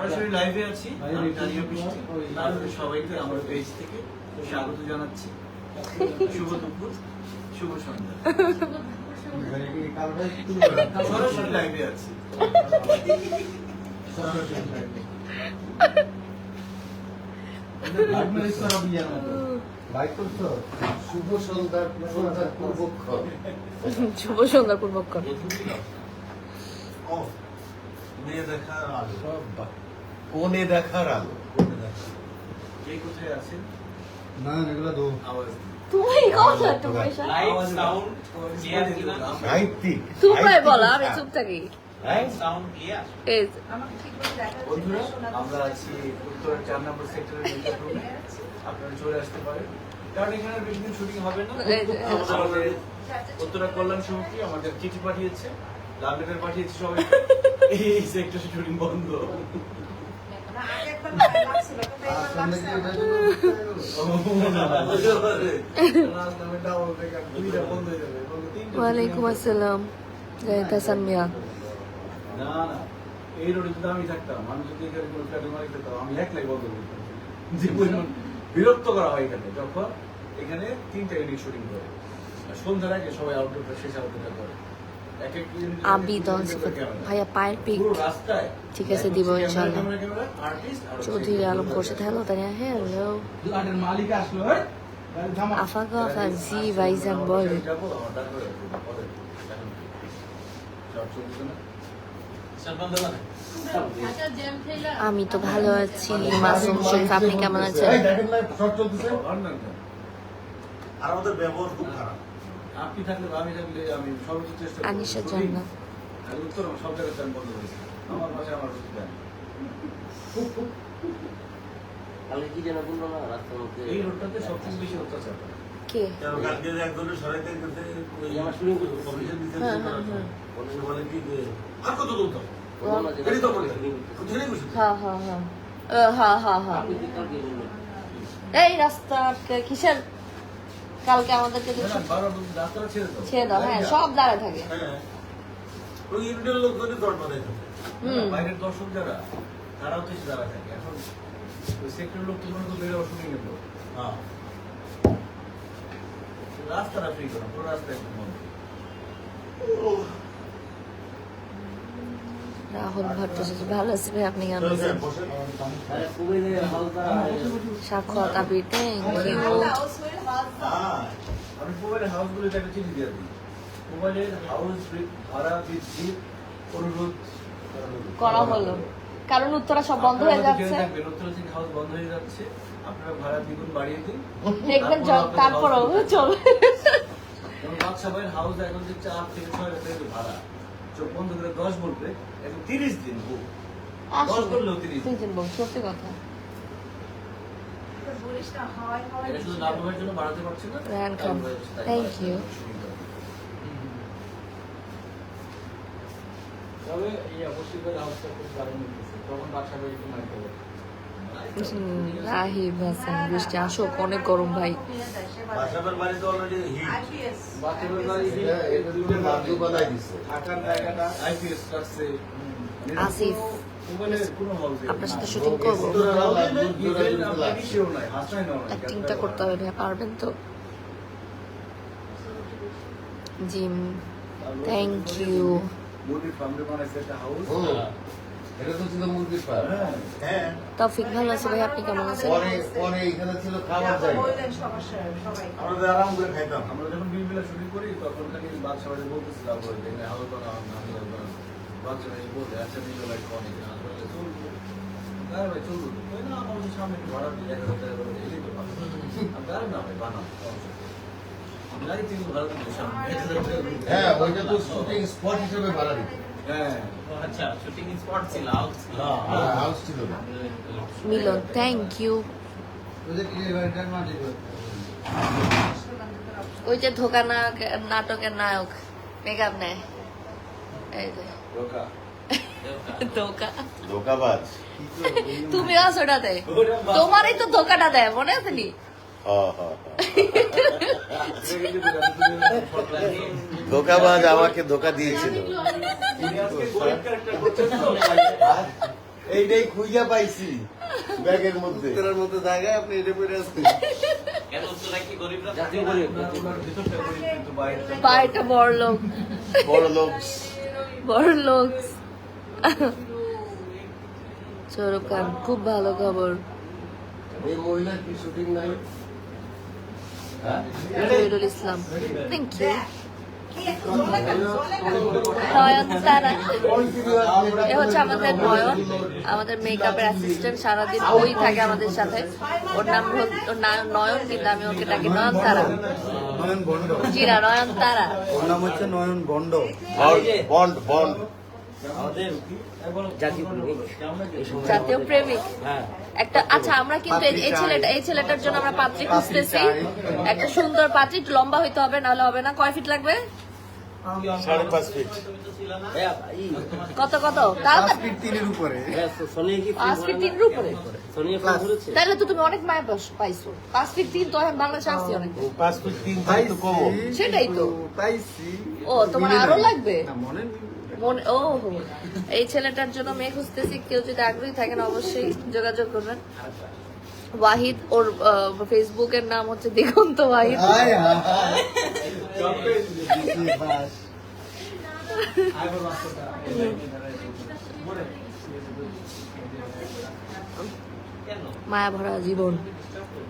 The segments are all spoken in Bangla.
সরাসরি লাইভে আছি আমি তানিয়া বৃষ্টি আপনাদের সবাইকে আমার পেজ থেকে স্বাগত জানাচ্ছি। শুভ দুপুর শুভ সন্ধ্যা। সরাসরি লাইভে আছি। শুভ সন্ধ্যার সন্ধ্যার পূর্বক্ষণ। শুভ সন্ধ্যা পূর্বক্ষণ মেয়ে দেখার আলো। কোনে দেখার আলো কে কোথায় আছেন? না এগুলো দো আওয়াজ তুমি কথা একটু লাইট সাউন্ড ক্লিয়ার কিনা? সাহিত্যিক তুমি বলো আমি চুপ থাকি। লাইট সাউন্ড ক্লিয়ার এই যে, বন্ধুরা আমরা আছি উত্তরের চার নম্বর সেক্টরের আপনারা চলে আসতে পারেন। কারণ এখানে বেশি দিন শুটিং হবে না। যে, আমাদের উত্তরা কল্যাণ সমিতি আমাদের চিঠি পাঠিয়েছে। লাভ লেটার পাঠিয়েছে সবাই। এই সেক্টরে শুটিং বন্ধ। ওয়ালাইকুম আসসালাম। এই রোডে যদি আমি থাকতাম আমি যদি এখানে কোনো খেতাম আমি বন্ধ যে পরিমাণ বিরক্ত করা হয় এখানে, যখন এখানে তিনটা ইউনিট শুটিং করে। সন্ধ্যার আগে সবাই আউটডোরটা শেষ আউটডোরটা করে আবি camera। ভাইয়া পায়ের পিক ঠিক আছে, দিব হচ্ছে চৌধুরী আলম খোরশেদ হ্যালো তানিয়া। হ্যালো। এই, গাড়ি থামা। ভাইজান বল। আমি তো ভালো আছি মাসুম শরীফ আপনি কেমন আছেন। আর আমাদের ব্যবহার খুব খারাপ। আপনি থাকলে আমি থাকলে আমি সর্বোচ্চ চেষ্টা। আনিশা শুটিং, জান্নাত। উত্তর সব জায়গায় আমি বন্ধ করেছি আমার বাসায় আমার ওষুধ দেন কালকে কি যেন বলল না রাস্তার মধ্যে? এই রোডটাতে সবচেয়ে বেশি অত্যাচার কে? কালকে একজনের সরাইতে গেছে ওই আমার শুরু। কমিশন দিতে হ্যাঁ, হ্যাঁ, হ্যাঁ। বলে কি আর কত দূর তো? হ্যাঁ হ্যাঁ হ্যাঁ। হ্যাঁ হ্যাঁ হ্যাঁ? এই রাস্তা কিসের কালকে আমাদেরকে ছেড়ে দাও। হ্যাঁ সব দাঁড়ায় থাকে। হ্যাঁ হুম। বাইরের দর্শক যারা তারাও তো থাকে। এখন সেক্টর লোক তো বেড়ে অসুবিধা হ্যাঁ রাস্তাটা ফ্রি করো পুরো রাস্তা একটু বন্ধ। রাহুল ভট্টাচার্য ভালো আছি ভাই আপনি কেমন আছেন? সাক্ষাৎ আবি থ্যাংক ইউ করা হলো। কারণ উত্তরা সব বন্ধ হয়ে যাচ্ছে। হয়ে আপনারা ভাড়া দ্বিগুণ বাড়িয়ে দিন। দেখবেন তারপর তারপরও চলবে। হাউস এখন যে চার থেকে ছয় ভাড়া। চোখ বন্ধ করে দশ বলবে এখন তিরিশ দিন দশ বললেও তিরিশ দিন। সত্যি কথা। বাড়াতে বাড়াতে। তবে এই অবশ্যই করে খুব দারুণ তখন বাসা করে একটু মাইতে হবে। হুম, রাহিব হাসান বৃষ্টি আসুক অনেক গরম ভাই। আসিফ, আপনার সাথে। শুটিং করব। অ্যাক্টিংটা করতে হবে ভাই পারবেন তো? Jim Thank you. এটা তো ছিল মুরগির হ্যাঁ। হ্যাঁ। তৌফিক ভালো আছে ভাই আপনি কেমন আছেন? পরে পরে এখানে ছিল খাবার জায়গা। আমরা আরাম করে খাইতাম। আমরা যখন শুটিং করি তখন খালি বাদশা বাড়ি বলতেছিলাম বলে যে না হাউস বানা আমি বাদশা বাড়ি বলতে আচ্ছা নিল লাইক অনেক না বলে চলবো। আরে ভাই চলবো না সামনে ভাড়া দিয়ে এক হাজার করে তো না ভাই বানাও। হ্যাঁ ওইটা তো শুটিং স্পট হিসেবে ভাড়া দিত। হ্যাঁ ও আচ্ছা শুটিং স্পট ছিল হাউস ছিল। হাউস ছিল না মিলন থ্যাংক ইউ ওদের কি এই বাড়িটার মালিক ওই? ওই যে ধোকা নায়ক নাটকের নায়ক মেকআপ নেয়। এই যে। রোকা ধোকা। ধোকাবাজ। তুমি আছো ওটাতে। তোমারই তো ধোকাটা দেয় মনে আছে নি? হ্যাঁ, হ্যাঁ, হ্যাঁ। ধোকাবাজ আমাকে ধোকা দিয়েছিল। করছেন তো? এইটাই খুঁজা পাইছি ব্যাগের মধ্যে। উত্তরের মধ্যে জায়গায় আপনি এটা পরে আছেন। কেন তোরা কি গরিবরা জাতীয় গরিব ওনার ভিতরটা করি কিন্তু বাইরে বাইরটা বড় লোক। বড় লোক বড় লোক সৌরভ খান খুব ভালো খবর। এই মহিলার কি শুটিং নাই? হ্যাঁ? ইসলাম। থ্যাংক ইউ নয়ন তারা এ হচ্ছে আমাদের নয়ন আমাদের মেকআপের অ্যাসিস্ট্যান্ট সারাদিন ওই থাকে আমাদের সাথে। ওর নাম ওর নয়ন কিন্তু আমি ওকে ডাকি নয়ন তারা। নয়ন বন্ড। জিরা নয়ন তারা। ওর নাম হচ্ছে নয়ন বন্ড। Bond bond. জাতীয় প্রেমিক। এই সময় জাতীয় প্রেমিক? হ্যাঁ। একটা আচ্ছা আমরা কিন্তু এই- ছেলেটা এই ছেলেটার জন্য আমরা পাত্রী খুঁজতেছি। একটা সুন্দর পাত্রী লম্বা হইতে হবে নাহলে হবে না। কয় ফিট লাগবে? সাড়ে পাঁচ ফিট। হ্যাঁ, কত কত? হ্যাঁ, তাহলে তো তুমি অনেক মায়া পাইছো। পাঁচ ফিট তিন তো এখন বাংলাদেশে আসছি অনেক। পাঁচ ফিট তিন সেটাই তো। পাইছি। ও তোমার আরও লাগবে? মনে। মনে ও। এই ছেলেটার জন্য মেয়ে খুঁজতেছি কেউ যদি আগ্রহী থাকেন অবশ্যই যোগাযোগ করবেন ওয়াহিদ ওর ফেসবুকের নাম হচ্ছে দিগন্ত ওয়াহিদ। মায়া ভরা জীবন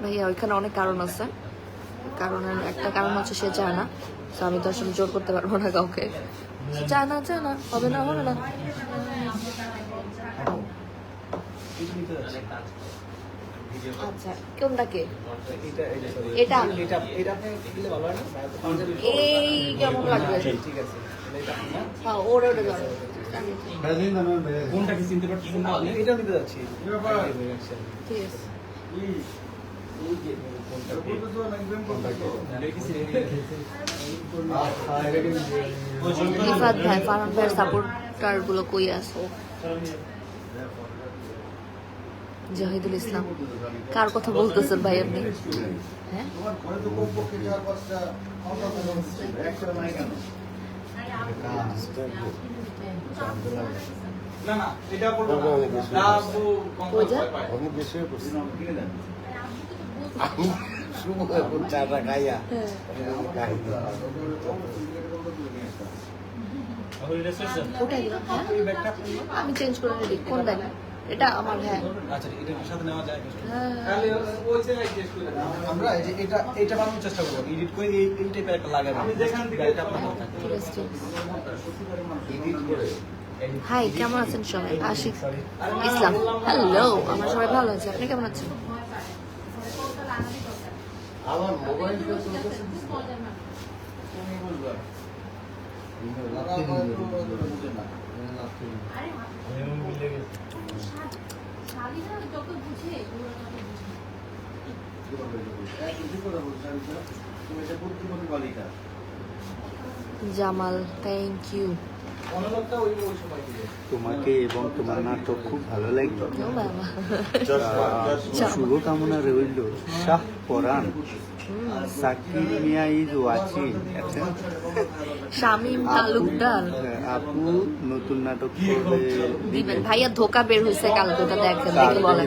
ভাইয়া ওইখানে অনেক কারণ আছে কারণের একটা কারণ হচ্ছে সে চায় না তো আমি তো আসলে জোর করতে পারব না কাউকে চায় না চায় না হবে না হবে না আচ্ছা কোনটাকে এটা এটা এটা এটা এটা ভালো হয় না এই কেমন লাগবে ঠিক আছে এটা আপনি না? হ্যাঁ ওর ওটা ভাই। চিনতে পারতেছেন না এটা নিতে যাচ্ছি ঠিক আছে এটা ভাই ফারহান ভাইয়ের সাপোর্টারগুলো কই আছে? জাহিদুল ইসলাম। কার কথা বলতেছেন ভাই আপনি? হ্যাঁ? না না এটা বলব না। আমি চাটা খাইয়া চেঞ্জ করে রেডি কোন ব্যাগ এটা আমার হ্যাঁ। আচ্ছা এটা সাথে নেওয়া যায় তাহলে ওই জায়গায় শেষ করে আমরা এটা এটা বানানোর চেষ্টা করব। এডিট করে এই এই টাইপের একটা লাগাবো। আমি যেখান থেকে ব্যাগটা আপনার হাতে থাকবে। ঠিক আছে, ঠিক আছে। Edit করে। হাই কেমন আছেন সবাই? আশিক ইসলাম। হ্যালো আমরা সবাই ভালো আছি। আপনি কেমন আছেন? আমার মোবাইলটা তোর কাছে তুমি। জামাল থ্যাংক ইউ তোমাকে এবং তোমার নাটক খুব ভালো লাগল। শুভকামনা রইল। Shah Paran Sakib Mia is watching. Shamim Talukdar. আপু নতুন নাটক করবে। দিবেন। ভাইয়া ধোকা বের হয়েছে কালকে ওটা দেখেন দেখে বলেন।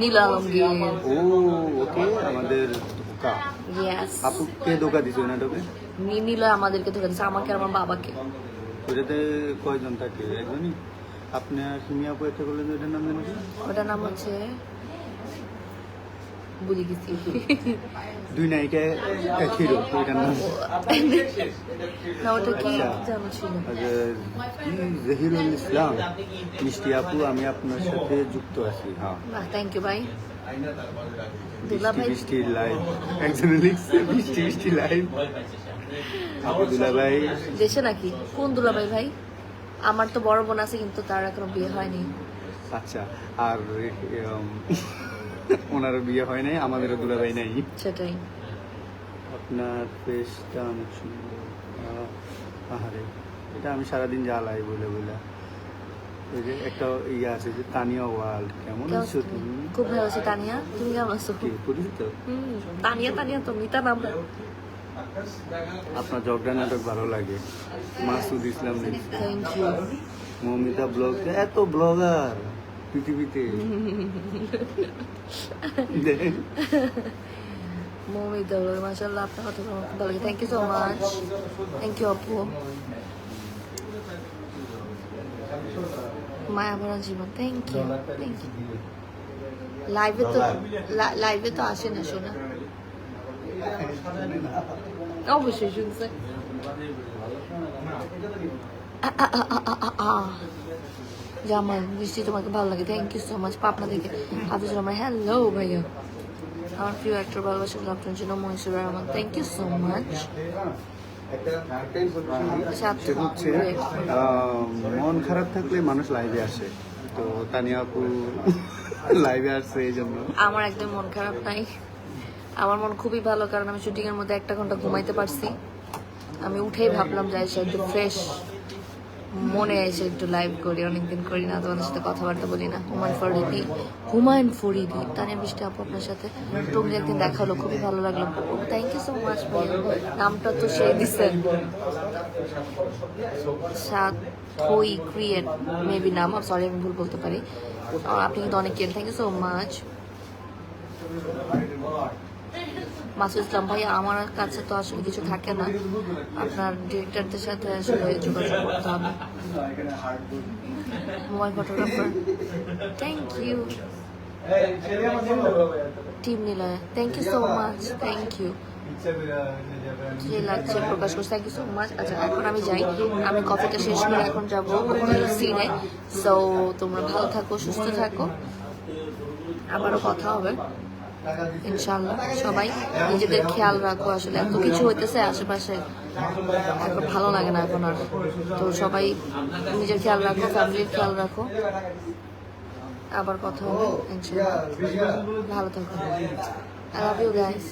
নীল আলমগীর। ও ওকে আমাদের ধোকা। ইয়েস আপু কে ধোকা দিছে নাটকে? নীল আমাদেরকে ধোকা দিচ্ছে আমাকে আর আমার বাবাকে। কয়জন থাকে? একজনই? আপনার সিমি আপু একটা করলেন যে ওটার নাম জানো? কি? ওটার নাম হচ্ছে গেছি। দুই নায়িকা এক হিরো ওইটার নাম। না ওটা কি আচ্ছা। জানো ছিল? আচ্ছা, জহিরুল ইসলাম? মিষ্টি আপু আমি আপনার সাথে যুক্ত আছি হ্যাঁ। থ্যাংক ইউ ভাই বৃষ্টি ভাই। বৃষ্টি লাইভ একজনে লিখছে বৃষ্টি বৃষ্টি লাইভ ভয় পাইছে সে। আপু দুলা ভাই দেশে নাকি? কোন দুলা ভাই? আমার তো বড় বোন আছে কিন্তু তার এখনও বিয়ে হয়নি। আচ্ছা আর ওনারও বিয়ে হয় নাই আমাদেরও দুলা ভাই নাই। সেটাই। আপনার ফেসটা অনেক সুন্দর। আহ, আহারে এটা আমি সারাদিন জ্বালাই বলে বলে। ওই যে একটা ইয়ে আছে যে তানিয়া ওয়ার্ল্ড কেমন আছো? তুমি? খুব ভালো আছি তানিয়া। তুমি কেমন আছো? কি পরিচিত? তানিয়া তানিয়া তো মিতা নাম। আপনার জগডা নাটক ভালো লাগে। মাসুদ ইসলাম লিখছে থ্যাংক ইউ মৌমিতা ব্লগ এত ব্লগার পৃথিবীতে। মৌমিতা মাসাল্লাহ আপনার কথা খুব ভালো লাগে thank you so much thank you আপু। মায়া ভরা জীবন। থ্যাংক ইউ থ্যাংক ইউ লাইভে তো লাইভে তো আসে না শোনা। অবশ্যই শুনছে। জামাল বৃষ্টি তোমাকে ভালো লাগে। Thank you so much Papna থেকে রহমান হ্যালো ভাইয়া। আমার প্রিয় অ্যাক্টর ভালোবাসা আপনার জন্য Mohishur Rahman thank you so much হচ্ছে মন খারাপ থাকলে মানুষ লাইভে আসে। তো তানিয়া আপু লাইভে আসছে এই জন্য। আমার একদম মন খারাপ নাই। আমার মন খুবই ভালো, কারণ আমি শুটিং এর মধ্যে একটা ঘণ্টা ঘুমাইতে পারছি। আমি উঠেই ভাবলাম যে এসে একটু ফ্রেশ মনে এসে একটু লাইভ করি, অনেকদিন করি না, তোমাদের সাথে কথাবার্তা বলি না। হুমায়ুন ফরিদি হুমায়ুন ফরিদি, তানিয়া বৃষ্টি আপু আপনার সাথে। টঙ্গি একদিন দেখা হলো, খুবই ভালো লাগল। থ্যাংক ইউ সো মাচ নামটা তো সেই দিচ্ছেন সাত থই ক্রিয়েট মেবি নাম সরি আমি ভুল বলতে পারি। আপনি কিন্তু অনেক কেন thank you so much Masud Islam ভাই, আমার কাছে তো আসলে কিছু থাকে না। আপনার ডিরেক্টরদের সাথে আসলে যোগাযোগ করতে হবে। Mobile photographer thank you team Niloy thank you so much thank you যে লাগছে প্রকাশ করছে থ্যাংক ইউ সো মাচ আচ্ছা এখন আমি যাই। আমি কফিটা শেষ করে এখন যাব সিনে সো তোমরা ভালো থাকো, সুস্থ থাকো। আবারও কথা হবে। ইনশাল্লাহ সবাই নিজেদের খেয়াল রাখো আসলে। এত কিছু হইতেছে আশেপাশে, এখন ভালো লাগে না এখন আর। তো সবাই নিজের খেয়াল রাখো, ফ্যামিলির খেয়াল রাখো। আবার কথা হবে ইনশাল্লাহ ভালো থাকো। I love you guys